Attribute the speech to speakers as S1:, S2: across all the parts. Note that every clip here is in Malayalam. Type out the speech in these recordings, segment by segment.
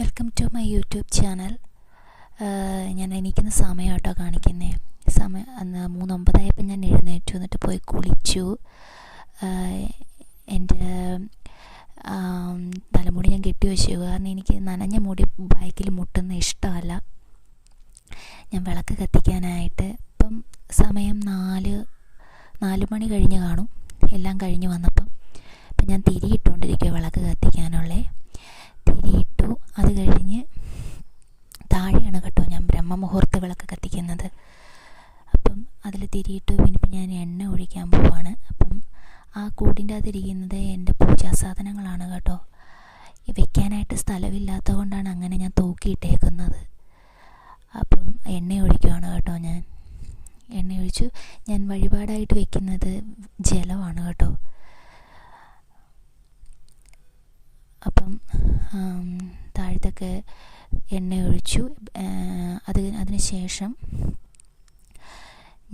S1: Welcome to my YouTube channel. ഞാൻ എണീക്കുന്ന സമയം കേട്ടോ കാണിക്കുന്നത് സമയം അന്ന് മൂന്നൊമ്പതായപ്പോൾ ഞാൻ എഴുന്നേറ്റു എന്നിട്ട് പോയി കുളിച്ചു. എന്റെ തലമുടി ഞാൻ കെട്ടി വെച്ചു. കാരണം എനിക്ക് നനഞ്ഞ മുടി ബൈക്കിൽ മുട്ടുന്ന ഇഷ്ടമല്ല. ഞാൻ വിളക്ക് കത്തിക്കാനായിട്ട് ഇപ്പം സമയം നാല് നാല് മണി കഴിഞ്ഞ് കാണും. എല്ലാം കഴിഞ്ഞ് വന്നപ്പം അപ്പം ഞാൻ തിരിയിട്ടുകൊണ്ടിരിക്കുക വിളക്ക് കത്തിക്കാനുള്ളേ. തിരിയിട്ടു അത് കഴിഞ്ഞ് താഴെയാണ് കേട്ടോ ഞാൻ ബ്രഹ്മമുഹൂർത്ത വിളക്ക് കത്തിക്കുന്നത്. അപ്പം അതിൽ തിരിയിട്ട് പിന്നെ ഞാൻ എണ്ണ ഒഴിക്കാൻ പോവാണ്. അപ്പം ആ കൂടിന്റെ അകത്തിരിക്കുന്നത് എന്റെ പൂജാ സാധനങ്ങളാണ് കേട്ടോ വെക്കാനായിട്ട് സ്ഥലമില്ലാത്തത് കൊണ്ടാണ് അങ്ങനെ ഞാൻ തൂക്കിയിട്ടേക്കുന്നത്. അപ്പം എണ്ണ ഒഴിക്കുവാണ് കേട്ടോ ഞാൻ. എണ്ണ ഒഴിച്ചു. ഞാൻ വഴിപാടായിട്ട് വെക്കുന്നത് ജലമാണ് കേട്ടോ. അപ്പം താഴത്തൊക്കെ എണ്ണ ഒഴിച്ചു. അത് അതിന് ശേഷം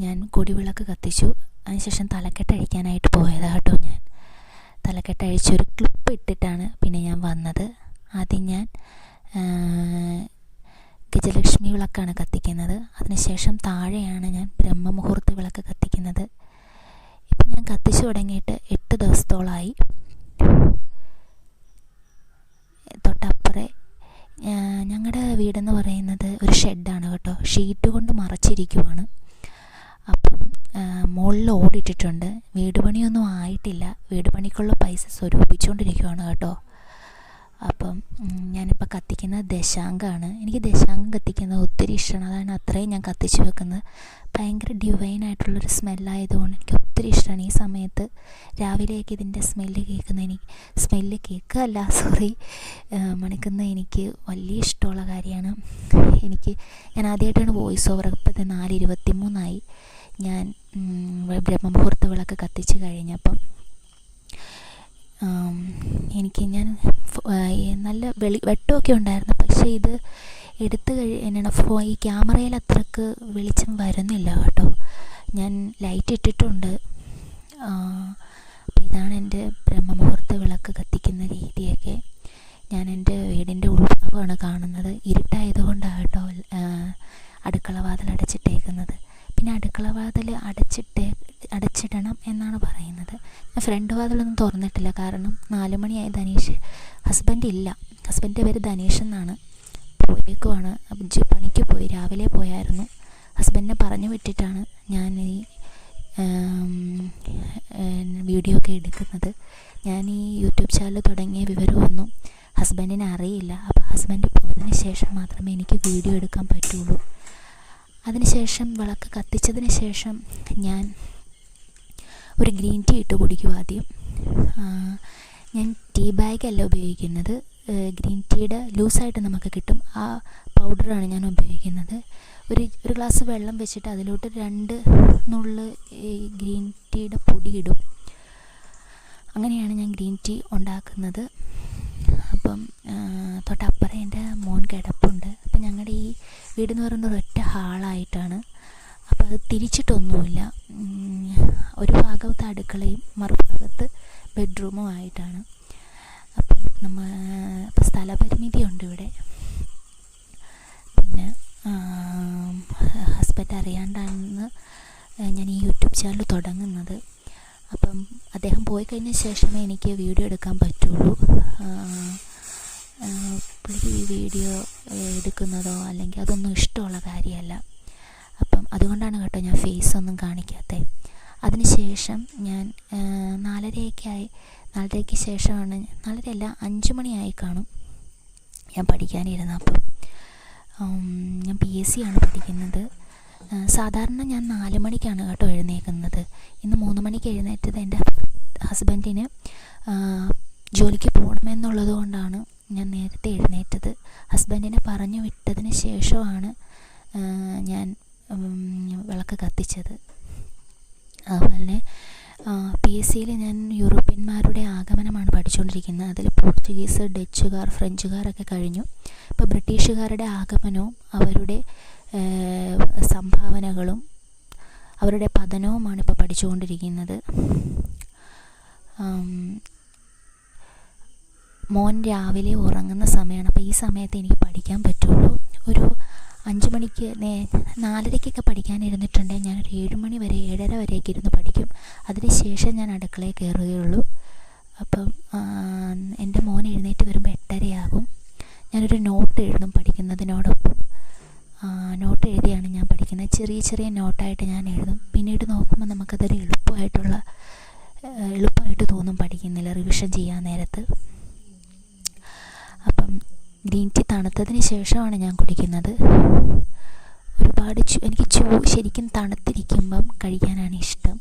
S1: ഞാൻ കൊടിവിളക്ക് കത്തിച്ചു. അതിനുശേഷം തലക്കെട്ടഴിക്കാനായിട്ട് പോയതാണ് കേട്ടോ ഞാൻ. തലക്കെട്ടഴിച്ചൊരു ക്ലിപ്പ് ഇട്ടിട്ടാണ് പിന്നെ ഞാൻ വന്നത്. ആദ്യം ഞാൻ ഗജലക്ഷ്മി വിളക്കാണ് കത്തിക്കുന്നത്. അതിനുശേഷം താഴെയാണ് ഞാൻ ബ്രഹ്മമുഹൂർത്ത വിളക്ക് കത്തിക്കുന്നത്. ഇപ്പം ഞാൻ കത്തിച്ചു തുടങ്ങിയിട്ട് എട്ട് ദിവസത്തോളമായി തൊട്ടപ്പുറേ ഞങ്ങളുടെ വീടെന്ന് പറയുന്നത് ഒരു ഷെഡാണ് കേട്ടോ. ഷീറ്റ് കൊണ്ട് മറച്ചിരിക്കുവാണ്. അപ്പം മുകളിൽ ഓടിട്ടിട്ടുണ്ട്. വീട് പണിയൊന്നും ആയിട്ടില്ല. വീട് പണിക്കുള്ള പൈസ സ്വരൂപിച്ചുകൊണ്ടിരിക്കുവാണ് കേട്ടോ. അപ്പം ഞാനിപ്പോൾ കത്തിക്കുന്ന ദശാങ്കമാണ് എനിക്ക് ദശാങ്കം കത്തിക്കുന്നത് ഒത്തിരി ഇഷ്ടമാണ് അതാണ് അത്രയും ഞാൻ കത്തിച്ച് വെക്കുന്നത്. ഭയങ്കര ഡിവൈനായിട്ടുള്ളൊരു സ്മെല്ലായതുകൊണ്ട് എനിക്ക് ഒത്തിരി ഇഷ്ടമാണ് ഈ സമയത്ത് രാവിലെയൊക്കെ ഇതിന്റെ സ്മെല്ല് കേൾക്കുന്ന എനിക്ക് സ്മെല്ല് കേൾക്കുകയല്ല സോറി മണിക്കുന്ന എനിക്ക് വലിയ ഇഷ്ടമുള്ള കാര്യമാണ്. എനിക്ക് ഞാൻ ആദ്യമായിട്ടാണ് വോയിസ് ഓവർ ഇപ്പോഴത്തെ നാല് ഇരുപത്തി മൂന്നായി ഞാൻ ബ്രഹ്മമുഹൂർത്ത വിളക്ക് കത്തിച്ച് കഴിഞ്ഞപ്പം എനിക്ക് ഞാൻ നല്ല വെളി വെട്ടമൊക്കെ ഉണ്ടായിരുന്നു. പക്ഷേ ഇത് എടുത്തു കഴി എന്നാണ് ഫോ ഈ ക്യാമറയിൽ അത്രയ്ക്ക് വെളിച്ചം വരുന്നില്ല കേട്ടോ. ഞാൻ ലൈറ്റ് ഇട്ടിട്ടുണ്ട്. അപ്പോൾ ഇതാണ് എന്റെ ബ്രഹ്മമുഹൂർത്ത വിളക്ക് കത്തിക്കുന്ന രീതിയൊക്കെ ഞാൻ എന്റെ വീടിന്റെ ഉൾഭാഗമാണ് കാണുന്നത് ഇരുട്ടായതുകൊണ്ടാണ് കേട്ടോ അടുക്കള വാതിൽ അടച്ചിട്ടേക്കുന്നത് പിന്നെ അടുക്കള വാതിൽ അടച്ചിട്ടേ അടച്ചിടണം എന്നാണ് പറയുന്നത് ഞാൻ ഫ്രണ്ട് വാതിലൊന്നും തുറന്നിട്ടില്ല കാരണം നാല് മണിയായി ധനീഷ് ഹസ്ബൻഡ് ഇല്ല ഹസ്ബൻഡിന്റെ പേര് ധനീഷ് എന്നാണ് പോയേക്കുവാണ് പണിക്ക് പോയി രാവിലെ പോയായിരുന്നു ഹസ്ബൻഡിനെ പറഞ്ഞു വിട്ടിട്ടാണ് ഞാൻ ഈ വീഡിയോ ഒക്കെ എടുക്കുന്നത് ഞാൻ ഈ യൂട്യൂബ് ചാനൽ തുടങ്ങിയ വിവരമൊന്നും ഹസ്ബൻഡിനെ അറിയില്ല അപ്പോൾ ഹസ്ബൻഡ് പോയതിന് ശേഷം മാത്രമേ എനിക്ക് വീഡിയോ എടുക്കാൻ പറ്റുള്ളൂ അതിനുശേഷം വിളക്ക് കത്തിച്ചതിന് ശേഷം ഞാൻ ഒരു ഗ്രീൻ ടീ ഇട്ട് കുടിക്കും ആദ്യം. ഞാൻ ടീ ബാഗല്ല ഉപയോഗിക്കുന്നത്. ഗ്രീൻ ടീയുടെ ലൂസായിട്ട് നമുക്ക് കിട്ടും. ആ പൗഡറാണ് ഞാൻ ഉപയോഗിക്കുന്നത്. ഒരു ഒരു ഗ്ലാസ് വെള്ളം വെച്ചിട്ട് അതിലോട്ട് രണ്ട് നുള്ള് ഈ ഗ്രീൻ ടീയുടെ പൊടി ഇടും. അങ്ങനെയാണ് ഞാൻ ഗ്രീൻ ടീ ഉണ്ടാക്കുന്നത്. അപ്പം തൊട്ടപ്പുറം എന്റെ മോൻ കിടപ്പുണ്ട്. അപ്പം ഞങ്ങളുടെ ഈ വീടെന്ന് പറയുന്നത് ഒറ്റ ഹാളായിട്ടാണ്. അപ്പോൾ അത് തിരിച്ചിട്ടൊന്നുമില്ല. ഒരു ഭാഗത്ത് അടുക്കളയും മറുഭാഗത്ത് ബെഡ്റൂമും ആയിട്ടാണ്. അപ്പം നമ്മൾ ഇപ്പം സ്ഥലപരിമിതി ഉണ്ട് ഇവിടെ. പിന്നെ ഹസ്ബൻഡ് അറിയാണ്ടാണെന്ന് ഞാൻ ഈ യൂട്യൂബ് ചാനൽ തുടങ്ങുന്നത്. അപ്പം അദ്ദേഹം പോയി കഴിഞ്ഞ ശേഷമേ എനിക്ക് വീഡിയോ എടുക്കാൻ പറ്റുള്ളൂ. പുള്ളി വീഡിയോ എടുക്കുന്നതോ അല്ലെങ്കിൽ അതൊന്നും ഇഷ്ടമുള്ള കാര്യമല്ല. അപ്പം അതുകൊണ്ടാണ് കേട്ടോ ഞാൻ ഫേസ് ഒന്നും കാണിക്കാത്തത് അതിനുശേഷം ഞാൻ നാലരയൊക്കെ ആയി നാലരയ്ക്ക് ശേഷമാണ് നാലരയല്ല അഞ്ച് മണിയായി കാണും ഞാൻ പഠിക്കാനിരുന്ന അപ്പം. ഞാൻ പി എസ് സി ആണ് പഠിക്കുന്നത്. സാധാരണ ഞാൻ നാല് മണിക്കാണ് കേട്ടോ എഴുന്നേൽക്കുന്നത് ഇന്ന് മൂന്ന് മണിക്ക് എഴുന്നേറ്റത് എന്റെ ഹസ്ബൻഡിന്. ജോലിക്ക് പോകണമെന്നുള്ളത് കൊണ്ടാണ് ഞാൻ നേരത്തെ എഴുന്നേറ്റത്. ഹസ്ബൻഡിനെ പറഞ്ഞു വിട്ടതിന് ശേഷമാണ് ഞാൻ വിളക്ക് കത്തിച്ചത്. അതുപോലെ തന്നെ പി എസ് സിയിൽ ഞാൻ യൂറോപ്യന്മാരുടെ ആഗമനമാണ് പഠിച്ചുകൊണ്ടിരിക്കുന്നത്. അതിൽ പോർച്ചുഗീസ് ഡച്ചുകാർ ഫ്രഞ്ചുകാരൊക്കെ കഴിഞ്ഞു. ഇപ്പോൾ ബ്രിട്ടീഷുകാരുടെ ആഗമനവും അവരുടെ സംഭാവനകളും അവരുടെ പതനവുമാണ് ഇപ്പോൾ പഠിച്ചുകൊണ്ടിരിക്കുന്നത്. മോൻ രാവിലെ ഉറങ്ങുന്ന സമയമാണ്. അപ്പോൾ ഈ സമയത്ത് എനിക്ക് പഠിക്കാൻ പറ്റുള്ളൂ. ഒരു അഞ്ച് മണിക്ക് നേ നാലരയ്ക്കൊക്കെ പഠിക്കാൻ ഇരുന്നിട്ടുണ്ടെങ്കിൽ ഞാനൊരു ഏഴ് മണി വരെ ഏഴര വരെയൊക്കെ ഇരുന്ന് പഠിക്കും. അതിന് ശേഷം ഞാൻ അടുക്കളയിൽ കയറുകയുള്ളൂ. അപ്പം എന്റെ മോൻ എഴുന്നേറ്റ് വരുമ്പോൾ എട്ടരയാകും. ഞാനൊരു നോട്ട് എഴുതും പഠിക്കുന്നതിനോടൊപ്പം. നോട്ട് എഴുതിയാണ് ഞാൻ പഠിക്കുന്നത്. ചെറിയ ചെറിയ നോട്ടായിട്ട് ഞാൻ എഴുതും. പിന്നീട് നോക്കുമ്പോൾ നമുക്കതൊരു എളുപ്പമായിട്ടുള്ള എളുപ്പമായിട്ട് തോന്നും പഠിക്കുന്നില്ല റിവിഷൻ ചെയ്യാൻ നേരത്ത്. അപ്പം ഗ്രീൻ ടീ തണുത്തതിന് ശേഷമാണ് ഞാൻ കുടിക്കുന്നത് ഒരുപാട് എനിക്ക് ചൂ ശരിക്കും തണുത്തിരിക്കുമ്പം കഴിക്കാനാണ് ഇഷ്ടം.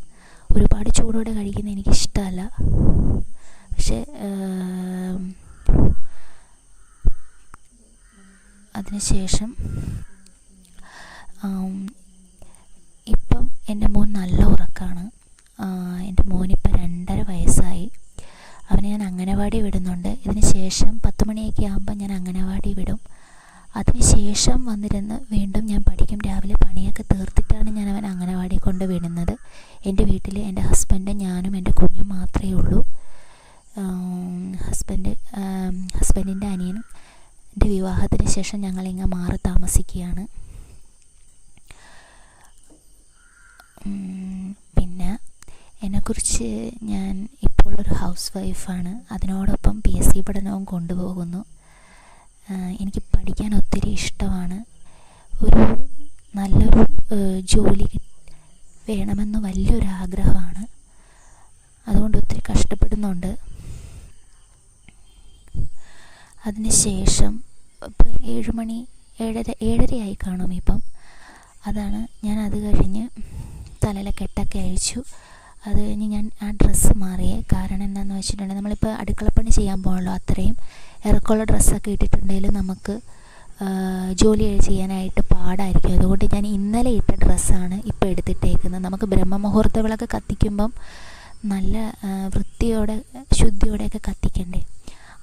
S1: ഒരുപാട് ചൂടോടെ കഴിക്കുന്നത് എനിക്കിഷ്ടമല്ല. പക്ഷേ അതിനുശേഷം ഇപ്പം എന്റെ മോൻ നല്ല ഉറക്കമാണ് എന്റെ മോനിപ്പോൾ രണ്ടര വയസ്സായി. അവനെ ഞാൻ അംഗനവാടി വിടുന്നുണ്ട്. ഇതിന് ശേഷം പത്ത് മണിയൊക്കെ ആകുമ്പോൾ ഞാൻ അംഗനവാടി വിടും. അതിനുശേഷം വന്നിരുന്ന് വീണ്ടും ഞാൻ പഠിക്കും. രാവിലെ പണിയൊക്കെ തീർത്തിട്ടാണ് ഞാൻ അവൻ അംഗനവാടി കൊണ്ട് വിടുന്നത്. എന്റെ വീട്ടിൽ എന്റെ ഹസ്ബൻഡും ഞാനും എന്റെ കുഞ്ഞും മാത്രമേ ഉള്ളൂ. ഹസ്ബൻഡ് ഹസ്ബൻഡിന്റെ അനിയനും എന്റെ വിവാഹത്തിന് ശേഷം ഞങ്ങൾ ഞങ്ങളിങ്ങ് മാറി താമസിക്കുകയാണ്. പിന്നെ എന്നെക്കുറിച്ച് ഞാൻ ഇപ്പോൾ ഒരു ഹൗസ് വൈഫാണ്. അതിനോടൊപ്പം പി എസ് സി പഠനവും കൊണ്ടുപോകുന്നു. എനിക്ക് പഠിക്കാൻ ഒത്തിരി ഇഷ്ടമാണ്. ഒരു നല്ലൊരു ജോലി വേണമെന്ന് വലിയൊരു ആഗ്രഹമാണ് അതുകൊണ്ട് ഒത്തിരി കഷ്ടപ്പെടുന്നുണ്ട്. അതിന് ശേഷം ഏഴ് മണി ഏഴര ഏഴരയായി കാണും ഇപ്പം. അതാണ് ഞാൻ അത് കഴിഞ്ഞ് തലയിലെ കെട്ടൊക്കെ അഴിച്ചു. അത് കഴിഞ്ഞ് ഞാൻ ആ ഡ്രസ്സ് മാറിയേ കാരണം എന്താണെന്ന് വെച്ചിട്ടുണ്ടെങ്കിൽ നമ്മളിപ്പോൾ അടുക്കളപ്പണി ചെയ്യാൻ പോകണല്ലോ അത്രയും. ഇറക്കമുള്ള ഡ്രസ്സൊക്കെ ഇട്ടിട്ടുണ്ടെങ്കിൽ നമുക്ക് ജോലി ചെയ്യാനായിട്ട് പാടായിരിക്കും. അതുകൊണ്ട് ഞാൻ ഇന്നലെ ഇട്ട ഡ്രസ്സാണ് ഇപ്പോൾ എടുത്തിട്ടേക്കുന്നത്. നമുക്ക് ബ്രഹ്മമുഹൂർത്ത വിളക്ക് കത്തിക്കുമ്പം നല്ല വൃത്തിയോടെ ശുദ്ധിയോടെയൊക്കെ കത്തിക്കണ്ടേ?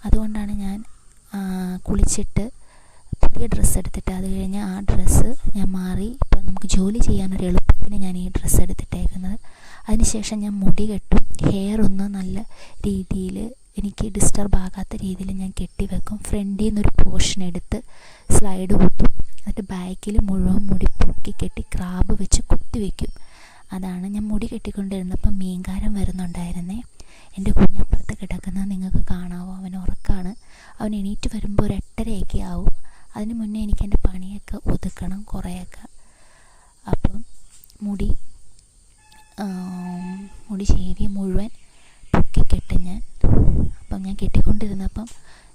S1: അതുകൊണ്ടാണ് ഞാൻ കുളിച്ചിട്ട് പുതിയ ഡ്രസ്സ് എടുത്തിട്ട് അത് കഴിഞ്ഞ് ആ ഡ്രസ്സ് ഞാൻ മാറി നമുക്ക് ജോലി ചെയ്യാനൊരു എളുപ്പത്തിന് ഞാൻ ഈ ഡ്രസ്സ് എടുത്തിട്ടേക്കുന്നത്. അതിനുശേഷം ഞാൻ മുടി കെട്ടും. ഹെയർ ഒന്ന് നല്ല രീതിയിൽ എനിക്ക് ഡിസ്റ്റർബ് ആകാത്ത രീതിയിൽ ഞാൻ കെട്ടിവെക്കും ഫ്രണ്ടിൽ നിന്നൊരു പോർഷൻ എടുത്ത് സ്ലൈഡ് കുത്തും എന്നിട്ട് ബാക്കിൽ മുഴുവൻ മുടി പൊക്കി കെട്ടി ക്രാബ് വെച്ച് കുത്തിവെക്കും അതാണ് ഞാൻ മുടി കെട്ടിക്കൊണ്ടിരുന്നപ്പം മീൻകാരം വരുന്നുണ്ടായിരുന്നേ. എന്റെ കുഞ്ഞപ്പുറത്ത് കിടക്കുന്നത് നിങ്ങൾക്ക് കാണാവോ? അവൻ ഉറക്കാണ്. അവൻ എണീറ്റ് വരുമ്പോൾ ഒരു എട്ടരയൊക്കെ ആവും. അതിന് മുന്നേ എനിക്ക് എന്റെ പണിയൊക്കെ ഒതുക്കണം കുറേയൊക്കെ. അപ്പം മുടി മുടി ചേവിയ മുഴുവൻ പൊക്കിക്കെട്ട് ഞാൻ. അപ്പം ഞാൻ കെട്ടിക്കൊണ്ടിരുന്നപ്പം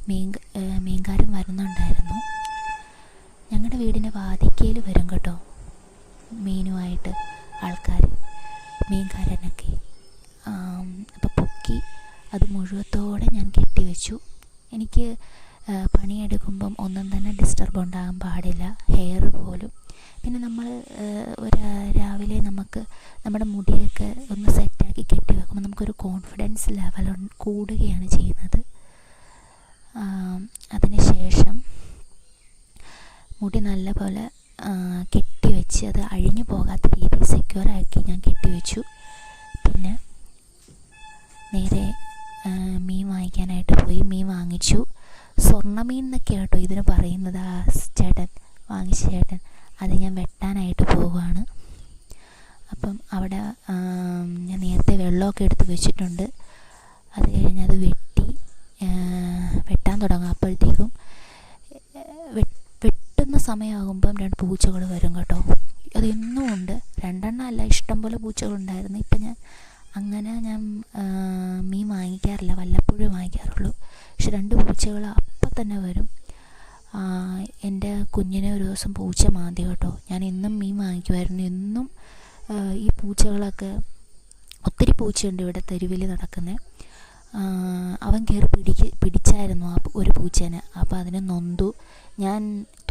S1: മീൻ മീൻകാരൻ വരുന്നുണ്ടായിരുന്നു. ഞങ്ങളുടെ വീടിന്റെ വാതിക്കയിൽ വരും കേട്ടോ. മീനുമായിട്ട് ആൾക്കാർ മീൻകാരനൊക്കെ. അപ്പം പൊക്കി അത് മുഴുവത്തോടെ ഞാൻ കെട്ടിവെച്ചു. എനിക്ക് പണിയെടുക്കുമ്പം ഒന്നും തന്നെ ഡിസ്റ്റർബ് ഉണ്ടാകാൻ പാടില്ല. ഹെയർ പോലും. പിന്നെ നമ്മൾ ഒരു രാവിലെ നമുക്ക് നമ്മുടെ മുടിയൊക്കെ ഒന്ന് സെറ്റാക്കി കെട്ടി വെക്കുമ്പോൾ നമുക്കൊരു കോൺഫിഡൻസ് ലെവൽ കൂടുകയാണ് ചെയ്യുന്നത്. അതിന് ശേഷം മുടി നല്ലപോലെ കെട്ടി വെച്ച് അത് അഴിഞ്ഞു പോകാത്ത രീതിയിൽ സെക്യൂർ ആക്കി ഞാൻ കെട്ടി വെച്ചു. പിന്നെ നേരെ മീൻ വാങ്ങിക്കാനായിട്ട് പോയി. മീൻ വാങ്ങിച്ചു. സ്വർണമീൻ എന്നൊക്കെ കേട്ടോ ഇതിന് പറയുന്നത് ആ ചേട്ടൻ വാങ്ങിച്ച ചേട്ടൻ. അത് ഞാൻ വെട്ടാനായിട്ട് പോവുകയാണ്. അപ്പം അവിടെ ഞാൻ നേരത്തെ വെള്ളമൊക്കെ എടുത്ത് വെച്ചിട്ടുണ്ട്. അത് കഴിഞ്ഞ് അത് വെട്ടി വെട്ടാൻ തുടങ്ങും. അപ്പോഴത്തേക്കും വെട്ടുന്ന സമയമാകുമ്പം രണ്ട് പൂച്ചകൾ വരും കേട്ടോ. അത് ഇന്നും ഉണ്ട് രണ്ടെണ്ണം അല്ല ഇഷ്ടംപോലെ പൂച്ചകളുണ്ടായിരുന്നു. ഇപ്പം ഞാൻ അങ്ങനെ ഞാൻ മീൻ വാങ്ങിക്കാറില്ല. വല്ലപ്പോഴും വാങ്ങിക്കാറുള്ളൂ. പക്ഷെ രണ്ട് പൂച്ചകൾ അപ്പം തന്നെ വരും. എന്റെ കുഞ്ഞിനെ ഒരു ദിവസം പൂച്ച മാന്തി കേട്ടോ. ഞാൻ എന്നും മീൻ വാങ്ങിക്കുമായിരുന്നു. എന്നും ഈ പൂച്ചകളൊക്കെ ഒത്തിരി പൂച്ചയുണ്ട് ഇവിടെ തെരുവിൽ നടക്കുന്നത് അവൻ കയറി പിടിക്ക് പിടിച്ചായിരുന്നു ആ ഒരു പൂച്ചേനെ. അപ്പോൾ അതിനെ നൊന്തു. ഞാൻ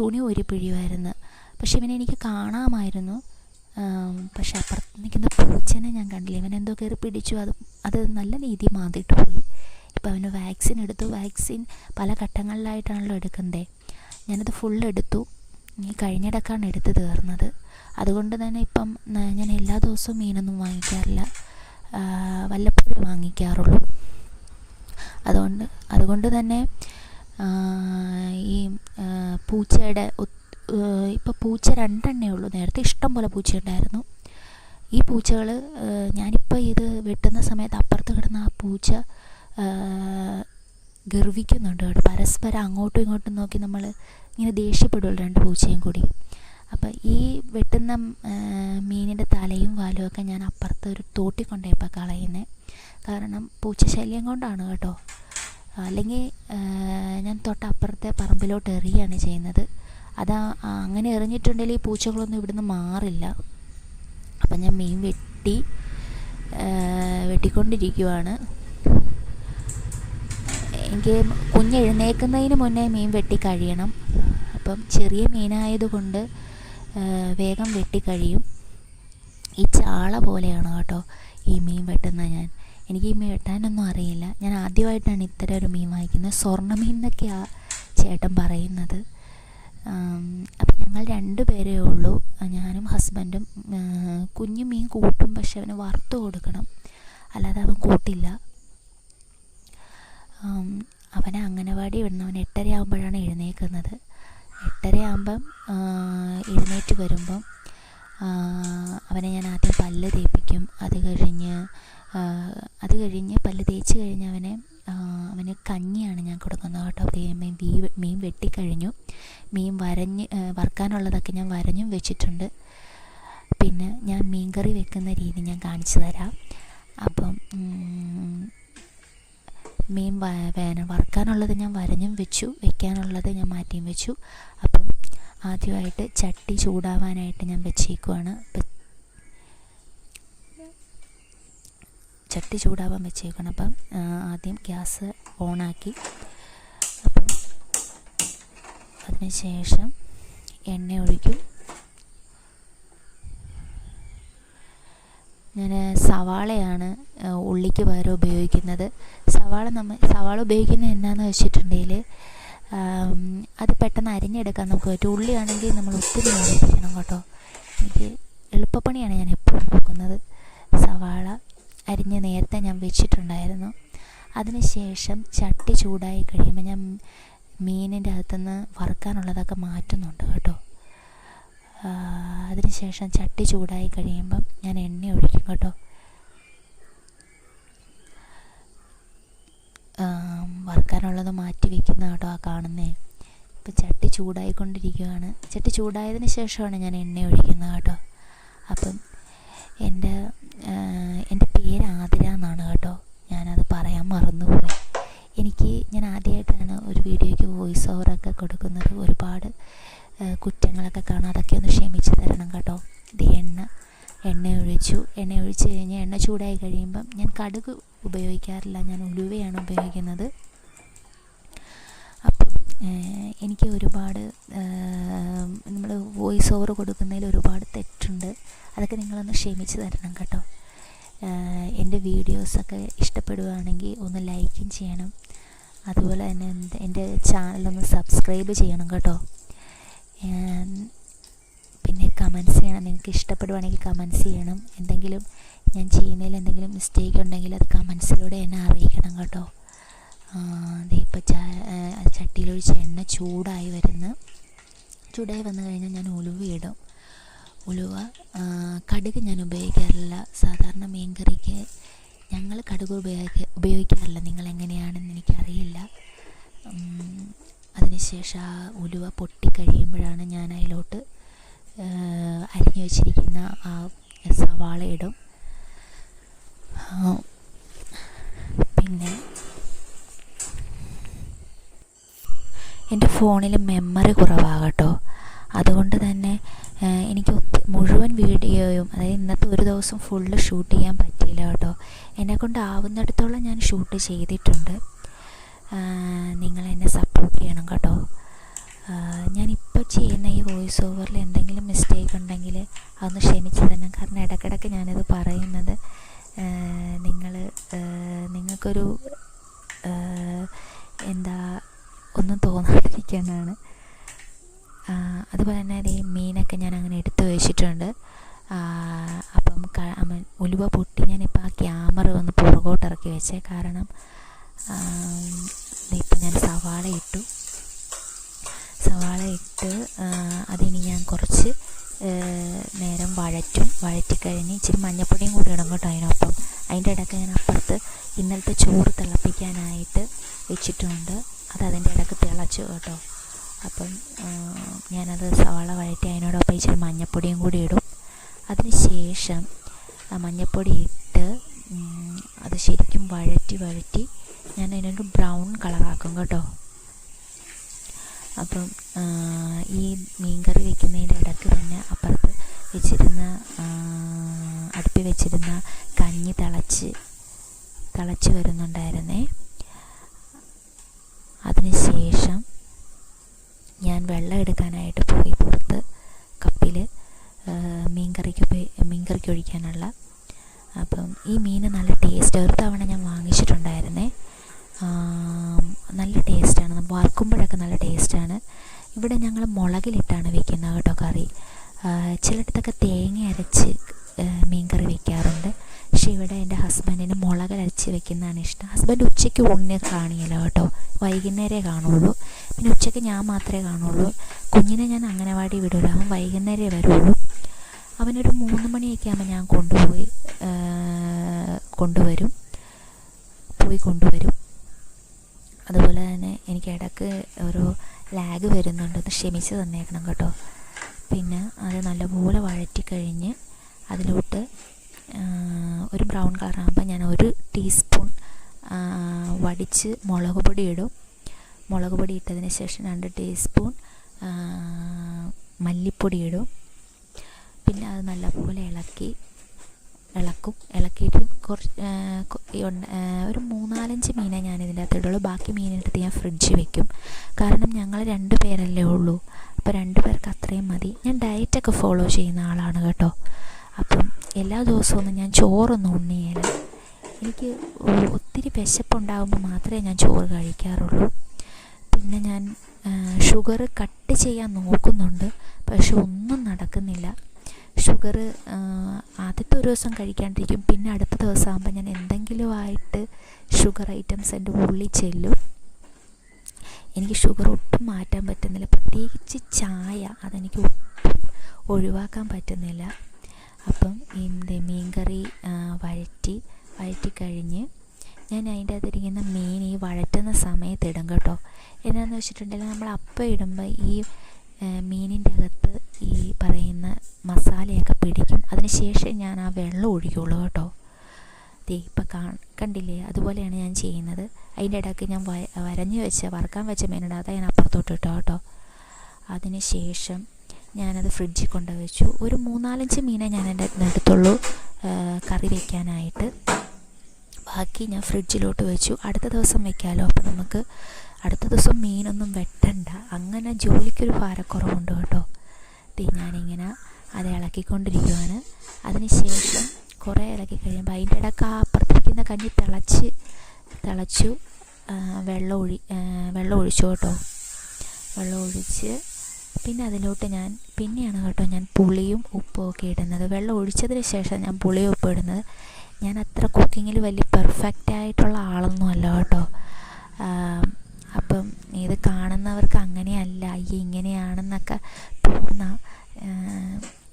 S1: തുണി ഒരു പിഴിയുമായിരുന്നു പക്ഷെ ഇവനെ എനിക്ക് കാണാമായിരുന്നു. പക്ഷെ അപ്പുറത്ത് നിൽക്കുന്ന പൂച്ചനെ ഞാൻ കണ്ടില്ല. ഇവൻ എന്തോ കയറി പിടിച്ചു. അത് അത് നല്ല രീതിയിൽ മാന്തിയിട്ട് പോയി. ഇപ്പം അവന് വാക്സിൻ എടുത്തു. വാക്സിൻ പല ഘട്ടങ്ങളിലായിട്ടാണല്ലോ എടുക്കുന്നത്. ഞാനത് ഫുൾ എടുത്തു. ഈ കഴിഞ്ഞിടക്കാണ് എടുത്ത് തീർന്നത്. അതുകൊണ്ട് തന്നെ ഇപ്പം ഞാൻ എല്ലാ ദിവസവും മീനൊന്നും വാങ്ങിക്കാറില്ല. വല്ലപ്പോഴും വാങ്ങിക്കാറുള്ളൂ. അതുകൊണ്ട് അതുകൊണ്ട് തന്നെ ഈ പൂച്ചയുടെ ഇപ്പോൾ പൂച്ച രണ്ടെണ്ണേ ഉള്ളൂ. നേരത്തെ ഇഷ്ടം പോലെ പൂച്ച ഉണ്ടായിരുന്നു. ഈ പൂച്ചകൾ ഞാനിപ്പോൾ ഇത് വെട്ടുന്ന സമയത്ത് അപ്പുറത്ത് കിടന്ന ആ പൂച്ച ഗർവിക്കുന്നുണ്ട് കേട്ടോ. പരസ്പരം അങ്ങോട്ടും ഇങ്ങോട്ടും നോക്കി നമ്മൾ ഇങ്ങനെ ദേഷ്യപ്പെടുമല്ലോ രണ്ട് പൂച്ചയും കൂടി. അപ്പം ഈ വെട്ടുന്ന മീനിന്റെ തലയും വാലും ഒക്കെ ഞാൻ അപ്പുറത്ത് ഒരു തോട്ടി കൊണ്ടുപോയപ്പോൾ കളയുന്നത് കാരണം പൂച്ച ശല്യം കൊണ്ടാണ് കേട്ടോ. അല്ലെങ്കിൽ ഞാൻ തൊട്ടപ്പുറത്തെ പറമ്പിലോട്ട് എറിയാണ് ചെയ്യുന്നത്. അതാ അങ്ങനെ എറിഞ്ഞിട്ടുണ്ടെങ്കിൽ ഈ പൂച്ചകളൊന്നും ഇവിടുന്ന് മാറില്ല. അപ്പം ഞാൻ മീൻ വെട്ടി വെട്ടിക്കൊണ്ടിരിക്കുവാണ്. എനിക്ക് കുഞ്ഞ് എഴുന്നേൽക്കുന്നതിന് മുന്നേ മീൻ വെട്ടി കഴിയണം. അപ്പം ചെറിയ മീനായതുകൊണ്ട് വേഗം വെട്ടി കഴിയും. ഈ ചാള പോലെയാണ് കേട്ടോ ഈ മീൻ വെട്ടുന്നത് ഞാൻ. എനിക്ക് ഈ മീൻ വെട്ടാനൊന്നും അറിയില്ല. ഞാൻ ആദ്യമായിട്ടാണ് ഇത്തരം ഒരു മീൻ വാങ്ങിക്കുന്നത്. സ്വർണമീൻ എന്നൊക്കെയാണ് ചേട്ടൻ പറയുന്നത്. പേരേ ഉള്ളൂ ഞാനും ഹസ്ബൻഡും കുഞ്ഞു മീൻ കൂട്ടും പക്ഷെ അവന് വറുത്ത് കൊടുക്കണം. അല്ലാതെ അവൻ കൂട്ടില്ല. അവനെ അംഗനവാടി വിടണം. അവൻ എട്ടര ആകുമ്പോഴാണ് എഴുന്നേൽക്കുന്നത്. എട്ടര ആകുമ്പം എഴുന്നേറ്റ് വരുമ്പം അവനെ ഞാൻ ആദ്യം പല്ല് തേപ്പിക്കും. അത് കഴിഞ്ഞ് അത് കഴിഞ്ഞ് പല്ല് തേച്ച് കഴിഞ്ഞ് അവനെ അവന് കഞ്ഞിയാണ് ഞാൻ കൊടുക്കുന്നത് കേട്ടോ. മീൻ വീ മീൻ വെട്ടിക്കഴിഞ്ഞു. മീൻ വരഞ്ഞ് വറുക്കാനുള്ളതൊക്കെ ഞാൻ വരഞ്ഞും വെച്ചിട്ടുണ്ട്. പിന്നെ ഞാൻ മീൻ കറി വെക്കുന്ന രീതി ഞാൻ കാണിച്ചു തരാം. അപ്പം മീൻ വേന വറുക്കാനുള്ളത് ഞാൻ വരഞ്ഞും വെച്ചു. വെക്കാനുള്ളത് ഞാൻ മാറ്റിയും വെച്ചു. അപ്പം ആദ്യമായിട്ട് ചട്ടി ചൂടാവാനായിട്ട് ഞാൻ വെച്ചേക്കുവാണ്. ചട്ടി ചൂടാവാൻ വെച്ചേക്കണം. അപ്പം ആദ്യം ഗ്യാസ് ഓണാക്കി. അപ്പം അതിനുശേഷം എണ്ണ ഒഴിക്കും. ഞാൻ സവാളയാണ് ഉള്ളിക്ക് പകരം ഉപയോഗിക്കുന്നത്. സവാള നമ്മൾ സവാള ഉപയോഗിക്കുന്നത് എന്നാന്ന് വെച്ചിട്ടുണ്ടെങ്കിൽ അത് പെട്ടെന്ന് അരിഞ്ഞെടുക്കാൻ നമുക്ക് പറ്റും. ഉള്ളിയാണെങ്കിൽ നമ്മൾ ഒത്തിരി ഉപയോഗിക്കണം കേട്ടോ. എനിക്ക് എളുപ്പപ്പണിയാണ് ഞാൻ എപ്പോഴും നോക്കുന്നത് സവാള അരിഞ്ഞ് നേരത്തെ ഞാൻ വെച്ചിട്ടുണ്ടായിരുന്നു. അതിനുശേഷം ചട്ടി ചൂടായി കഴിയുമ്പോൾ ഞാൻ മീനിന്റെ അകത്തുനിന്ന് വറുക്കാനുള്ളതൊക്കെ മാറ്റുന്നുണ്ട് കേട്ടോ. അതിനുശേഷം ചട്ടി ചൂടായി കഴിയുമ്പം ഞാൻ എണ്ണ ഒഴിക്കും കേട്ടോ. വറുക്കാനുള്ളത് മാറ്റി വെക്കുന്ന കേട്ടോ ആ കാണുന്നേ. ഇപ്പം ചട്ടി ചൂടായിക്കൊണ്ടിരിക്കുകയാണ്. ചട്ടി ചൂടായതിന് ശേഷമാണ് ഞാൻ എണ്ണ ഒഴിക്കുന്നത് കേട്ടോ. അപ്പം എന്റെ എന്റെ പേര് ആതിര എന്നാണ് കേട്ടോ. ഞാനത് പറയാൻ മറന്നുപോയി. എനിക്ക് ഞാൻ ആദ്യമായിട്ടാണ് ഒരു വീഡിയോയ്ക്ക് വോയിസ് ഓവറൊക്കെ കൊടുക്കുന്നത്. ഒരുപാട് കുറ്റങ്ങളൊക്കെ കാണാം. അതൊക്കെ ഒന്ന് ക്ഷമിച്ച് തരണം കേട്ടോ. ഇത് എണ്ണ എണ്ണ ഒഴിച്ചു. എണ്ണ ഒഴിച്ച് കഴിഞ്ഞ് എണ്ണ ചൂടായി കഴിയുമ്പം ഞാൻ കടുക് ഉപയോഗിക്കാറില്ല. ഞാൻ ഉലുവയാണ് ഉപയോഗിക്കുന്നത്. എനിക്ക് ഒരുപാട് നമ്മൾ വോയിസ് ഓവർ കൊടുക്കുന്നതിൽ ഒരുപാട് തെറ്റുണ്ട്. അതൊക്കെ നിങ്ങളൊന്ന് ക്ഷമിച്ച് തരണം കേട്ടോ. എന്റെ വീഡിയോസൊക്കെ ഇഷ്ടപ്പെടുകയാണെങ്കിൽ ഒന്ന് ലൈക്കും ചെയ്യണം. അതുപോലെ തന്നെ എന്റെ ചാനലൊന്ന് സബ്സ്ക്രൈബ് ചെയ്യണം കേട്ടോ. പിന്നെ കമൻസ് ചെയ്യണം. നിങ്ങൾക്ക് ഇഷ്ടപ്പെടുവാണെങ്കിൽ കമൻസ് ചെയ്യണം. എന്തെങ്കിലും ഞാൻ ചെയ്യുന്നതിൽ എന്തെങ്കിലും മിസ്റ്റേക്ക് ഉണ്ടെങ്കിൽ അത് കമൻസിലൂടെ എന്നെ അറിയിക്കണം കേട്ടോ. ഇപ്പോൾ ചട്ടിയിലൊഴിച്ച് എണ്ണ ചൂടായി വരുന്നു. ചൂടായി വന്നു കഴിഞ്ഞാൽ ഞാൻ ഉലുവ ഇടും. ഉലുവ കടുക് ഞാൻ ഉപയോഗിക്കാറില്ല. സാധാരണ മീൻ കറിക്ക് ഞങ്ങൾ കടുക് ഉപയോഗിക്ക ഉപയോഗിക്കാറില്ല. നിങ്ങൾ എങ്ങനെയാണെന്ന് എനിക്കറിയില്ല. അതിനുശേഷം ആ ഉലുവ പൊട്ടിക്കഴിയുമ്പോഴാണ് ഞാൻ അതിലോട്ട് അരിഞ്ഞു വെച്ചിരിക്കുന്ന ആ സവാള ഇടും. പിന്നെ എന്റെ ഫോണിൽ മെമ്മറി കുറവാകട്ടോ. അതുകൊണ്ട് തന്നെ എനിക്ക് മുഴുവൻ വീഡിയോയും അതായത് ഇന്നത്തെ ഒരു ദിവസം ഫുള്ള് ഷൂട്ട് ചെയ്യാൻ പറ്റിയില്ല കേട്ടോ. എന്നെക്കൊണ്ട് ആവുന്നിടത്തോളം ഞാൻ ഷൂട്ട് ചെയ്തിട്ടുണ്ട്. നിങ്ങൾ എന്നെ സപ്പോർട്ട് ചെയ്യണം കേട്ടോ. ഞാനിപ്പോൾ ചെയ്യുന്ന ഈ വോയിസ് ഓവറിൽ എന്തെങ്കിലും മിസ്റ്റേക്ക് ഉണ്ടെങ്കിൽ അതൊന്ന് ക്ഷമിച്ച് തന്നെ കാരണം ഇടയ്ക്കിടയ്ക്ക് ഞാനിത് പറയുന്നത് നിങ്ങൾ നിങ്ങൾക്കൊരു എന്താ ഒന്നും തോന്നാതിരിക്കാനാണ്. അതുപോലെ തന്നെ ഈ മീനൊക്കെ ഞാൻ അങ്ങനെ എടുത്ത് വെച്ചിട്ടുണ്ട്. അപ്പം ഉലുവ പൊട്ടി ഞാനിപ്പോൾ ആ ക്യാമറ ഒന്ന് പുറകോട്ട് ഇറക്കി വെച്ചേ. കാരണം ഇപ്പം ഞാൻ സവാള ഇട്ടു. സവാള ഇട്ട് അതിനി ഞാൻ കുറച്ച് നേരം വഴറ്റും. വഴറ്റിക്കഴിഞ്ഞ് ഇച്ചിരി മഞ്ഞപ്പൊടിയും കൂടി ഇടും കേട്ടോ അതിനൊപ്പം. അതിന്റെ ഇടയ്ക്ക് ഞാൻ അപ്പുറത്ത് ഇന്നലത്തെ ചോറ് തിളപ്പിക്കാനായിട്ട് വെച്ചിട്ടുണ്ട് അത് അതിന്റെ ഇടയ്ക്ക് തിളച്ചു കേട്ടോ അപ്പം ഞാനത് സവാള വഴറ്റി അതിനോടൊപ്പം ഇച്ചിരി മഞ്ഞപ്പൊടിയും കൂടി ഇടും അതിന് ശേഷം ആ മഞ്ഞപ്പൊടി ഇട്ട് അത് ശരിക്കും വഴറ്റി വഴറ്റി ഞാൻ അതിനൊരു ബ്രൗൺ കളറാക്കും കേട്ടോ അപ്പം ഈ മീൻകറി വെക്കുന്നതിന്റെ ഇടയ്ക്ക് തന്നെ അപ്പുറത്ത് വെച്ചിരുന്ന അടുപ്പിൽ വെച്ചിരുന്ന കഞ്ഞി തിളച്ച് തിളച്ച് വരുന്നുണ്ടായിരുന്നേ അതിന് ശേഷം ഞാൻ വെള്ളം എടുക്കാനായിട്ട് പോയി പുറത്ത് കപ്പിൽ മീൻകറിക്ക് മീൻകറിക്ക് ഒഴിക്കാനുള്ള. അപ്പം ഈ മീൻ നല്ല ടേസ്റ്റ് ഒരു തവണ ഞാൻ വാങ്ങിച്ചിട്ടുണ്ടായിരുന്നേ. നല്ല ടേസ്റ്റാണ് വറുക്കുമ്പോഴൊക്കെ നല്ല ടേസ്റ്റാണ്. ഇവിടെ ഞങ്ങൾ മുളകിലിട്ടാണ് വെക്കുന്നത് കേട്ടോ കറി. ചിലയിടത്തൊക്കെ തേങ്ങ അരച്ച് മീൻ കറി വെക്കാറുണ്ട്. പക്ഷെ ഇവിടെ എന്റെ ഹസ്ബൻഡിന് മുളകരച്ച് വെക്കുന്നതാണ് ഇഷ്ടം. ഹസ്ബൻഡ് ഉച്ചയ്ക്ക് ഉണ്ണി കാണിയല്ലോ കേട്ടോ. വൈകുന്നേരമേ കാണുള്ളൂ. പിന്നെ ഉച്ചയ്ക്ക് ഞാൻ മാത്രമേ കാണുള്ളൂ. കുഞ്ഞിനെ ഞാൻ അംഗനവാടി വിടില്ല അവൻ വൈകുന്നേരമേ വരുള്ളൂ. അവനൊരു മൂന്ന് മണിയൊക്കെ ആകുമ്പോൾ ഞാൻ കൊണ്ടുപോയി കൊണ്ടുവരും. പോയി കൊണ്ടുവരും. അതുപോലെ തന്നെ എനിക്ക് ഇടയ്ക്ക് ഒരു ലാഗ് വരുന്നുണ്ട്. ഒന്ന് ക്ഷമിച്ച് തന്നേക്കണം കേട്ടോ. പിന്നെ അത് നല്ലപോലെ വഴറ്റി കഴിഞ്ഞ് അതിലോട്ട് ഒരു ബ്രൗൺ കളറാകുമ്പോൾ ഞാൻ ഒരു ടീസ്പൂൺ വടിച്ച് മുളക് പൊടി ഇടും. മുളക് പൊടി ഇട്ടതിന് ശേഷം രണ്ട് ടീസ്പൂൺ മല്ലിപ്പൊടി ഇടും. പിന്നെ അത് നല്ലപോലെ ഇളക്കി ഇളക്കും. ഇളക്കിയിട്ട് കുറച്ച് ഒരു മൂന്നാലഞ്ച് മീനെ ഞാൻ ഇതിന്റെ അകത്ത് ഇടുള്ളൂ. ബാക്കി മീനെടുത്ത് ഞാൻ ഫ്രിഡ്ജിൽ വെക്കും. കാരണം ഞങ്ങൾ രണ്ട് പേരല്ലേ ഉള്ളൂ. അപ്പോൾ രണ്ട് പേർക്ക് അത്രയും മതി. ഞാൻ ഡയറ്റൊക്കെ ഫോളോ ചെയ്യുന്ന ആളാണ് കേട്ടോ. അപ്പം എല്ലാ ദിവസവും ഞാൻ ചോറൊന്നും ഉണ്ണിയേല എനിക്ക് ഒത്തിരി വിശപ്പുണ്ടാകുമ്പോൾ മാത്രമേ ഞാൻ ചോറ് കഴിക്കാറുള്ളൂ. പിന്നെ ഞാൻ ഷുഗർ കട്ട് ചെയ്യാൻ നോക്കുന്നുണ്ട്. പക്ഷെ ഒന്നും നടക്കുന്നില്ല. ഷുഗർ ആദ്യത്തെ ഒരു ദിവസം കഴിക്കാണ്ടിരിക്കും. പിന്നെ അടുത്ത ദിവസം ആകുമ്പോൾ ഞാൻ എന്തെങ്കിലും ആയിട്ട് ഷുഗർ ഐറ്റംസ് എന്റെ ഉള്ളിൽ ചെല്ലും. എനിക്ക് ഷുഗർ ഒട്ടും മാറ്റാൻ പറ്റുന്നില്ല. പ്രത്യേകിച്ച് ചായ അതെനിക്ക് ഒട്ടും ഒഴിവാക്കാൻ പറ്റുന്നില്ല. അപ്പം എന്റെ മീൻകറി വഴറ്റി വഴറ്റി കഴിഞ്ഞ് ഞാൻ അതിന്റെ അകത്തിരിക്കുന്ന മീൻ ഈ വഴറ്റുന്ന സമയത്ത് ഇടും കേട്ടോ. എന്നാന്ന് വെച്ചിട്ടുണ്ടെങ്കിൽ നമ്മൾ അപ്പം ഇടുമ്പോൾ ഈ മീനിന്റെ അകത്ത് ഈ പറയുന്ന മസാലയൊക്കെ പിടിക്കും. അതിന് ശേഷം ഞാൻ ആ വെള്ളം ഒഴിക്കുള്ളൂ കേട്ടോ. ദേ ഇപ്പം കാ കണ്ടില്ലേ? അതുപോലെയാണ് ഞാൻ ചെയ്യുന്നത്. അതിന്റെ ഇടയ്ക്ക് ഞാൻ വ വരഞ്ഞ് വെച്ച വറുക്കാൻ വെച്ച മീനുണ്ട്. അതാ ഞാൻ അപ്പുറത്തോട്ട് ഇട്ടോ കേട്ടോ. അതിന് ശേഷം ഞാനത് ഫ്രിഡ്ജിൽ കൊണ്ടുവച്ചു. ഒരു മൂന്നാലഞ്ച് മീനെ ഞാൻ എന്റെ എടുത്തുള്ളൂ കറി വയ്ക്കാനായിട്ട് ബാക്കി ഞാൻ ഫ്രിഡ്ജിലോട്ട് വെച്ചു. അടുത്ത ദിവസം വെക്കാമല്ലോ അപ്പോൾ നമുക്ക് അടുത്ത ദിവസം മീനൊന്നും വെട്ടണ്ട. അങ്ങനെ ജോലിക്കൊരു ഭാരക്കുറവുണ്ട് കേട്ടോ. തീ ഞാനിങ്ങനെ അത് ഇളക്കിക്കൊണ്ടിരിക്കുവാണ്. അതിന് ശേഷം കുറേ ഇളക്കി കഴിയുമ്പോൾ അതിന്റെ ഇടയ്ക്ക് ആ അപ്പുറത്തിരിക്കുന്ന കഞ്ഞി തിളച്ച് തിളച്ചു വെള്ളം ഒഴി വെള്ളം ഒഴിച്ചു കേട്ടോ. വെള്ളം ഒഴിച്ച് പിന്നെ അതിലോട്ട് ഞാൻ പിന്നെയാണ് കേട്ടോ ഞാൻ പുളിയും ഉപ്പും ഒക്കെ ഇടുന്നത്. വെള്ളം ഒഴിച്ചതിന് ശേഷം ഞാൻ പുളിയും ഉപ്പും ഇടുന്നത്. ഞാൻ അത്ര കുക്കിങ്ങിൽ വലിയ പെർഫെക്റ്റ് ആയിട്ടുള്ള ആളൊന്നും അല്ല കേട്ടോ അപ്പം ഇത് കാണുന്നവർക്ക് അങ്ങനെയല്ല ഈ ഇങ്ങനെയാണെന്നൊക്കെ തോന്നാം.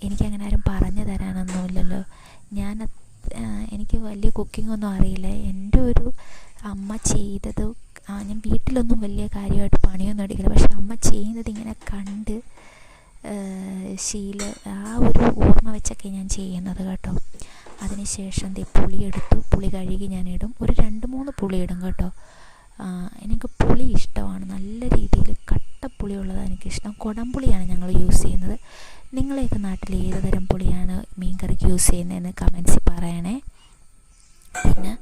S1: എനിക്കങ്ങനെ ആരും പറഞ്ഞു തരാനൊന്നുമില്ലല്ലോ. ഞാൻ എനിക്ക് വലിയ കുക്കിങ്ങൊന്നും അറിയില്ല. എന്റെ ഒരു അമ്മ ചെയ്തത് ഞാൻ വീട്ടിലൊന്നും വലിയ കാര്യമായിട്ട് പണിയൊന്നും എടുക്കില്ല. പക്ഷെ അമ്മ ചെയ്യുന്നത് ഇങ്ങനെ കണ്ട് ശീല ആ ഒരു ഓർമ്മ വെച്ചൊക്കെ ഞാൻ ചെയ്യുന്നത് കേട്ടോ. അതിനുശേഷം ദേ പുളി എടുത്തു. പുളി കഴുകി ഞാൻ ഇടും. ഒരു രണ്ട് മൂന്ന് പുളി ഇടും കേട്ടോ. എനിക്ക് പുളി ഇഷ്ടമാണ്. നല്ല രീതിയിൽ കട്ട പുളി കട്ടപ്പുളിയുള്ളതാണ് എനിക്കിഷ്ടം കുടംപുളിയാണ് ഞങ്ങൾ യൂസ് ചെയ്യുന്നത്. നിങ്ങളെയൊക്കെ നാട്ടിൽ ഏത് തരം പുളിയാണ് മീൻകറിക്ക് യൂസ് ചെയ്യുന്നതെന്ന് കമൻസിൽ പറയണേ. പിന്നെ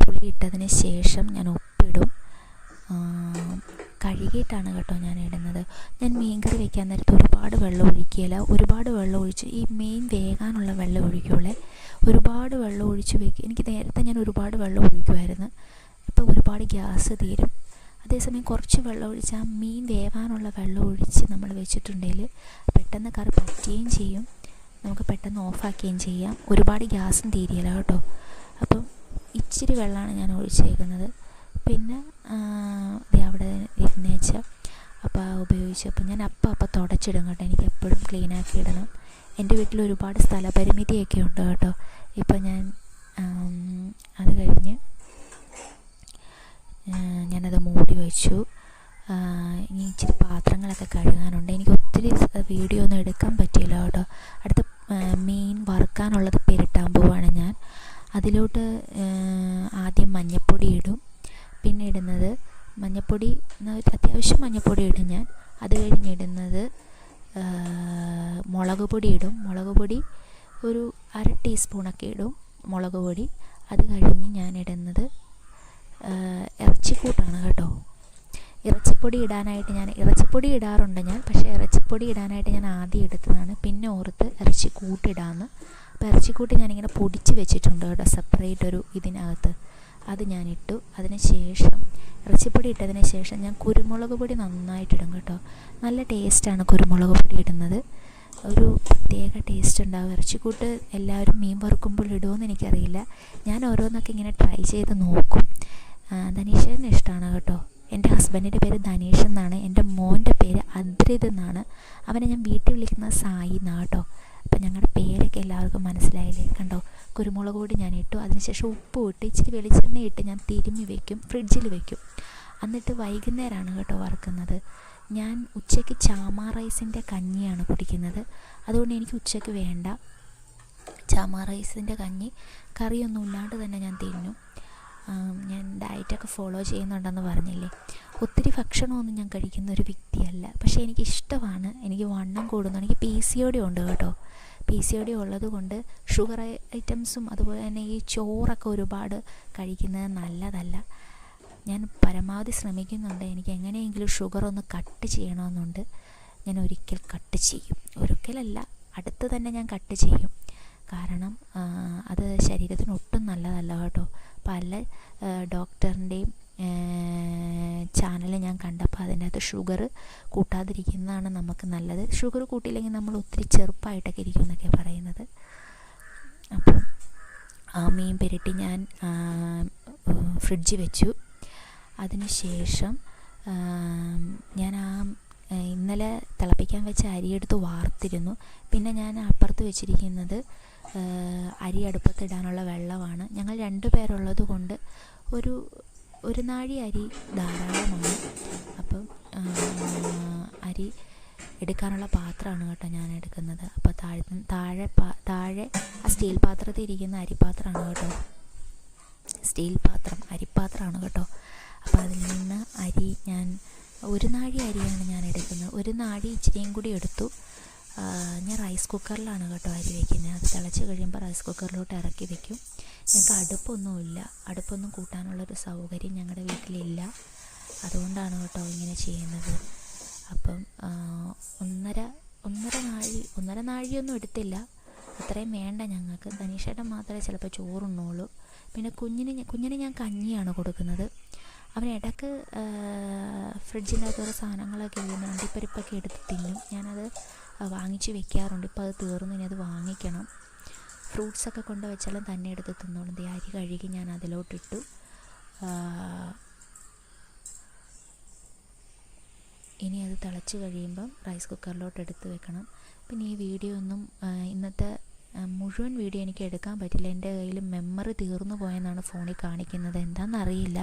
S1: പുളി ഇട്ടതിന് ശേഷം ഞാൻ ഉപ്പിടും. കഴുകിയിട്ടാണ് കേട്ടോ ഞാൻ ഇടുന്നത്. ഞാൻ മീൻ കറി വെക്കാൻ നേരത്ത് ഒരുപാട് വെള്ളം ഒഴിക്കുകയില്ല. ഒരുപാട് വെള്ളം ഒഴിച്ച് ഈ മീൻ വേകാനുള്ള വെള്ളം ഒഴിക്കുള്ളേ ഒരുപാട് വെള്ളം ഒഴിച്ച് വെക്കും. എനിക്ക് നേരത്തെ ഞാൻ ഒരുപാട് വെള്ളം ഒഴിക്കുമായിരുന്നു ഇപ്പോൾ ഒരുപാട് ഗ്യാസ് തീരും. അതേസമയം കുറച്ച് വെള്ളം ഒഴിച്ച് ആ മീൻ വേവാനുള്ള വെള്ളം ഒഴിച്ച് നമ്മൾ വെച്ചിട്ടുണ്ടെങ്കിൽ പെട്ടെന്ന് കറി പറ്റുകയും ചെയ്യും. നമുക്ക് പെട്ടെന്ന് ഓഫാക്കുകയും ചെയ്യാം. ഒരുപാട് ഗ്യാസും തീരിയല്ല കേട്ടോ. അപ്പം ഇച്ചിരി വെള്ളമാണ് ഞാൻ ഒഴിച്ചേക്കുന്നത്. പിന്നെ അവിടെ ഇരുന്നേച്ച. അപ്പോൾ ഉപയോഗിച്ച് അപ്പം ഞാൻ അപ്പം അപ്പം തുടച്ചിടും കേട്ടോ. എനിക്ക് എപ്പോഴും ക്ലീൻ ആക്കി ഇടണം. എന്റെ വീട്ടിൽ ഒരുപാട് സ്ഥലപരിമിതിയൊക്കെ ഉണ്ട് കേട്ടോ. ഇപ്പം ഞാൻ അത് കഴിഞ്ഞ് ഞാനത് മൂടി വെച്ചു. ഇനി ഇച്ചിരി പാത്രങ്ങളൊക്കെ കഴുകാനുണ്ട്. എനിക്ക് ഒത്തിരി വീഡിയോ ഒന്നും എടുക്കാൻ പറ്റിയില്ല കേട്ടോ. അടുത്ത മീൻ വറുക്കാനുള്ളത് പെരട്ടാൻ പോവാണ് ഞാൻ. അതിലോട്ട് ആദ്യം മഞ്ഞൾപ്പൊടി ഇടും. പിന്നെ ഇടുന്നത് മഞ്ഞൾപ്പൊടി അത്യാവശ്യം മഞ്ഞൾപ്പൊടി ഇടും ഞാൻ. അത് കഴിഞ്ഞ് ഇടുന്നത് മുളക് പൊടി ഇടും. മുളക് പൊടി ഒരു അര ടീസ്പൂണൊക്കെ ഇടും മുളക് പൊടി. അത് കഴിഞ്ഞ് ഞാൻ ഇടുന്നത് ഇറച്ചിക്കൂട്ടാണ് കേട്ടോ. ഇറച്ചിപ്പൊടി ഇടാനായിട്ട് ഞാൻ ഇറച്ചിപ്പൊടി ഇടാറുണ്ട് ഞാൻ പക്ഷേ ഇറച്ചിപ്പൊടി ഇടാനായിട്ട് ഞാൻ ആദ്യം എടുത്തതാണ്. പിന്നെ ഓർത്ത് ഇറച്ചിക്കൂട്ടിടാമെന്ന് അപ്പോൾ ഇറച്ചിക്കൂട്ട് ഞാനിങ്ങനെ പൊടിച്ച് വെച്ചിട്ടുണ്ട് കേട്ടോ സെപ്പറേറ്റ് ഒരു ഇതിനകത്ത്. അത് ഞാൻ ഇട്ടു അതിന് ശേഷം ഇറച്ചിപ്പൊടി ഇട്ടതിന് ശേഷം ഞാൻ കുരുമുളക് പൊടി നന്നായിട്ടിടും കേട്ടോ. നല്ല ടേസ്റ്റാണ് കുരുമുളക് പൊടി ഇടുന്നത്. ഒരു പ്രത്യേക ടേസ്റ്റ് ഉണ്ടാവും. ഇറച്ചിക്കൂട്ട് എല്ലാവരും മീൻ വറുക്കുമ്പോൾ ഇടുമെന്ന് എനിക്കറിയില്ല. ഞാൻ ഓരോന്നൊക്കെ ഇങ്ങനെ ട്രൈ ചെയ്ത് നോക്കും. ധനീഷേന് ഇഷ്ടമാണ് കേട്ടോ. എന്റെ ഹസ്ബൻഡിന്റെ പേര് ധനീഷ് എന്നാണ്. എന്റെ മോന്റെ പേര് അദ്രിത് എന്നാണ്. അവനെ ഞാൻ വീട്ടിൽ വിളിക്കുന്നത് സായി എന്നാണ് കേട്ടോ. അപ്പം ഞങ്ങളുടെ പേരൊക്കെ എല്ലാവർക്കും മനസ്സിലായില്ലേ? കണ്ടോ? കുരുമുളക് പൊടി ഞാൻ ഇട്ടു. അതിനുശേഷം ഉപ്പ് ഇട്ട് ഇച്ചിരി വെളിച്ചെണ്ണ ഇട്ട് ഞാൻ തിരുമ്മി വയ്ക്കും ഫ്രിഡ്ജിൽ വയ്ക്കും എന്നിട്ട് വൈകുന്നേരമാണ് കേട്ടോ വറുക്കുന്നത്. ഞാൻ ഉച്ചയ്ക്ക് ചാമ റൈസിന്റെ കഞ്ഞിയാണ് കുടിക്കുന്നത്. അതുകൊണ്ട് എനിക്ക് ഉച്ചയ്ക്ക് വേണ്ട. ചാമ റൈസിന്റെ കഞ്ഞി. കറിയൊന്നും ഇല്ലാണ്ട് തന്നെ ഞാൻ തിന്നു. ഞാൻ ഡയറ്റൊക്കെ ഫോളോ ചെയ്യുന്നുണ്ടെന്ന് പറഞ്ഞില്ലേ? ഒത്തിരി ഭക്ഷണമൊന്നും ഞാൻ കഴിക്കുന്ന ഒരു വ്യക്തിയല്ല. പക്ഷേ എനിക്ക് ഇഷ്ടമാണ് എനിക്ക് വണ്ണം കൂടുന്നു. എനിക്ക് പി സി ഉണ്ട് കേട്ടോ. പി സി ഒ ഡി ഉള്ളത് കൊണ്ട് ഷുഗർ ഐറ്റംസും അതുപോലെ തന്നെ ഈ ചോറൊക്കെ ഒരുപാട് കഴിക്കുന്നത് നല്ലതല്ല. ഞാൻ പരമാവധി ശ്രമിക്കുന്നുണ്ട്. എനിക്ക് എങ്ങനെയെങ്കിലും ഷുഗർ ഒന്ന് കട്ട് ചെയ്യണമെന്നുണ്ട്. ഞാൻ ഒരിക്കൽ കട്ട് ചെയ്യും. ഒരിക്കലല്ല അടുത്ത് തന്നെ ഞാൻ കട്ട് ചെയ്യും. കാരണം അത് ശരീരത്തിന് ഒട്ടും നല്ലതല്ല കേട്ടോ. പല ഡോക്ടറിന്റെയും ചാനൽ ഞാൻ കണ്ടപ്പോൾ അതിന്റെ അകത്ത് ഷുഗർ കൂട്ടാതിരിക്കുന്നതാണ് നമുക്ക് നല്ലത്. ഷുഗർ കൂട്ടിയില്ലെങ്കിൽ നമ്മൾ ഒത്തിരി ചെറുപ്പമായിട്ടൊക്കെ ഇരിക്കും എന്നൊക്കെ പറയുന്നത്. അപ്പം ആ മീൻ പെരട്ടി ഞാൻ ഫ്രിഡ്ജിൽ വെച്ചു. അതിനുശേഷം ഞാൻ ആ ഇന്നലെ തിളപ്പിക്കാൻ വെച്ച അരിയെടുത്ത് വാർത്തിരുന്നു. പിന്നെ ഞാൻ അപ്പുറത്ത് വെച്ചിരിക്കുന്നത് അരി അടുപ്പത്തിടാനുള്ള വെള്ളമാണ്. ഞങ്ങൾ രണ്ട് പേരുള്ളത് കൊണ്ട് ഒരു ഒരു നാഴി അരി ധാരാളമാണ്. അപ്പം അരി എടുക്കാനുള്ള പാത്രമാണ് കേട്ടോ ഞാൻ എടുക്കുന്നത്. അപ്പോൾ താഴെ താഴെ താഴെ ആ സ്റ്റീൽ പാത്രത്തിൽ ഇരിക്കുന്ന അരിപ്പാത്രമാണ് കേട്ടോ. സ്റ്റീൽ പാത്രം അരിപ്പാത്രമാണ് കേട്ടോ. അപ്പോൾ അതിൽ നിന്ന് അരി ഞാൻ ഒരു നാഴി അരിയാണ് ഞാൻ എടുക്കുന്നത്. ഒരു നാഴി ഇച്ചിരിയും കൂടി എടുത്തു. ഞാൻ റൈസ് കുക്കറിലാണ് കേട്ടോ അരി വയ്ക്കുന്നത് അത് തിളച്ച് കഴിയുമ്പോൾ റൈസ് കുക്കറിലോട്ട് ഇറക്കി വയ്ക്കും ഞങ്ങൾക്ക് അടുപ്പൊന്നുമില്ല. അടുപ്പൊന്നും കൂട്ടാനുള്ളൊരു സൗകര്യം ഞങ്ങളുടെ വീട്ടിലില്ല. അതുകൊണ്ടാണ് കേട്ടോ ഇങ്ങനെ ചെയ്യുന്നത്. അപ്പം ഒന്നര ഒന്നര നാഴി ഒന്നര നാഴിയൊന്നും എടുത്തില്ല. അത്രയും വേണ്ട ഞങ്ങൾക്ക് ധനീഷേട്ടൻ മാത്രമേ ചിലപ്പോൾ ചോറുണ്ണുള്ളൂ. പിന്നെ കുഞ്ഞിന് കുഞ്ഞിന് ഞാൻ കഞ്ഞിയാണ് കൊടുക്കുന്നത്. അവൻ ഇടയ്ക്ക് ഫ്രിഡ്ജിന്റെ ഓരോ സാധനങ്ങളൊക്കെ ഇടുന്നു അണ്ടിപ്പരിപ്പൊക്കെ എടുത്ത് തിന്നും. ഞാനത് വാങ്ങിച്ച് വെക്കാറുണ്ട്. ഇപ്പോൾ അത് തീർന്നു ഇനി അത് വാങ്ങിക്കണം. ഫ്രൂട്ട്സൊക്കെ കൊണ്ട് വെച്ചാലും തന്നെ എടുത്ത് തിന്നോളും. അരി കഴുകി ഞാൻ അതിലോട്ടിട്ടു. ഇനി അത് തിളച്ച് കഴിയുമ്പം റൈസ് കുക്കറിലോട്ട് എടുത്ത് വെക്കണം. പിന്നെ ഈ വീഡിയോ ഒന്നും ഇന്നത്തെ മുഴുവൻ വീഡിയോ എനിക്ക് എടുക്കാൻ പറ്റില്ല. എന്റെ കയ്യിൽ മെമ്മറി തീർന്നു പോയെന്നാണ് ഫോണിൽ കാണിക്കുന്നത്. എന്താണെന്നറിയില്ല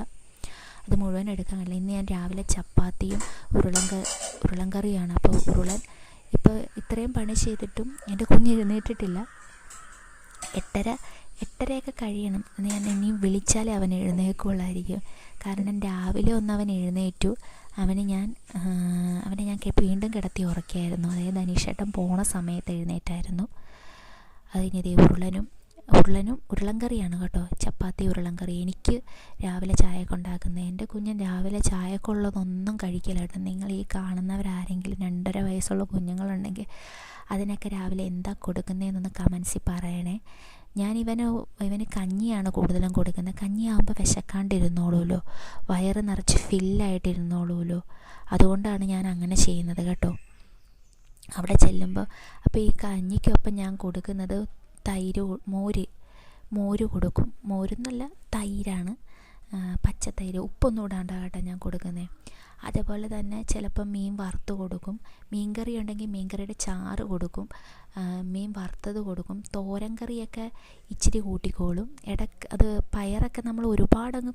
S1: അത് മുഴുവൻ എടുക്കാനല്ല ഇന്ന് ഞാൻ രാവിലെ ചപ്പാത്തിയും ഉരുളങ്ക ഉരുളൻകറിയാണ്. അപ്പോൾ ഉരുളൻ ഇപ്പോൾ ഇത്രയും പണി ചെയ്തിട്ടും എന്റെ കുഞ്ഞ് എഴുന്നേറ്റിട്ടില്ല. എട്ടര എട്ടരയൊക്കെ കഴിയണം എന്ന് ഞാൻ ഇനി വിളിച്ചാലേ അവൻ എഴുന്നേൽക്കുള്ളായിരിക്കും. കാരണം രാവിലെ ഒന്ന് അവൻ എഴുന്നേറ്റു. അവന് ഞാൻ അവനെ ഞാൻ വീണ്ടും കിടത്തി ഉറക്കിയായിരുന്നു. അതായത് അനീഷേട്ടൻ പോണ സമയത്ത് എഴുന്നേറ്റായിരുന്നു. അത് ഇനി ഉരുളനും ഉരുളങ്കറിയാണ് കേട്ടോ. ചപ്പാത്തി ഉരുളൻ കറി എനിക്ക് രാവിലെ ചായയൊക്കെ ഉണ്ടാക്കുന്നത് എന്റെ കുഞ്ഞ് രാവിലെ ചായക്കുള്ളതൊന്നും കഴിക്കില്ല കേട്ടോ. നിങ്ങൾ ഈ കാണുന്നവരാരെങ്കിലും രണ്ടര വയസ്സുള്ള കുഞ്ഞുങ്ങളുണ്ടെങ്കിൽ അതിനൊക്കെ രാവിലെ എന്താ കൊടുക്കുന്നതെന്നൊന്ന് കമൻസിൽ പറയണേ. ഞാൻ ഇവന് ഇവന് കഞ്ഞിയാണ് കൂടുതലും കൊടുക്കുന്നത്. കഞ്ഞിയാകുമ്പോൾ വിശക്കാണ്ടിരുന്നോളൂല്ലോ വയറ് നിറച്ച് ഫില്ലായിട്ടിരുന്നോളൂല്ലോ അതുകൊണ്ടാണ് ഞാൻ അങ്ങനെ ചെയ്യുന്നത് കേട്ടോ. അവിടെ ചെല്ലുമ്പോൾ അപ്പോൾ ഈ കഞ്ഞിക്കൊപ്പം ഞാൻ കൊടുക്കുന്നത് തൈര് മോര് മോര് കൊടുക്കും. മോരെന്നല്ല തൈരാണ്. പച്ചത്തൈര് ഉപ്പൊന്നും ഇടാണ്ടാകട്ടെ ഞാൻ കൊടുക്കുന്നത് അതേപോലെ തന്നെ ചിലപ്പം മീൻ വറുത്ത് കൊടുക്കും. മീൻ കറി ഉണ്ടെങ്കിൽ മീൻ കറിയുടെ ചാറ് കൊടുക്കും. മീൻ വറുത്തത് കൊടുക്കും. തോരൻ കറിയൊക്കെ ഇച്ചിരി കൂട്ടിക്കോളും. ഇടയ്ക്ക് അത് പയറൊക്കെ നമ്മൾ ഒരുപാടങ്ങ്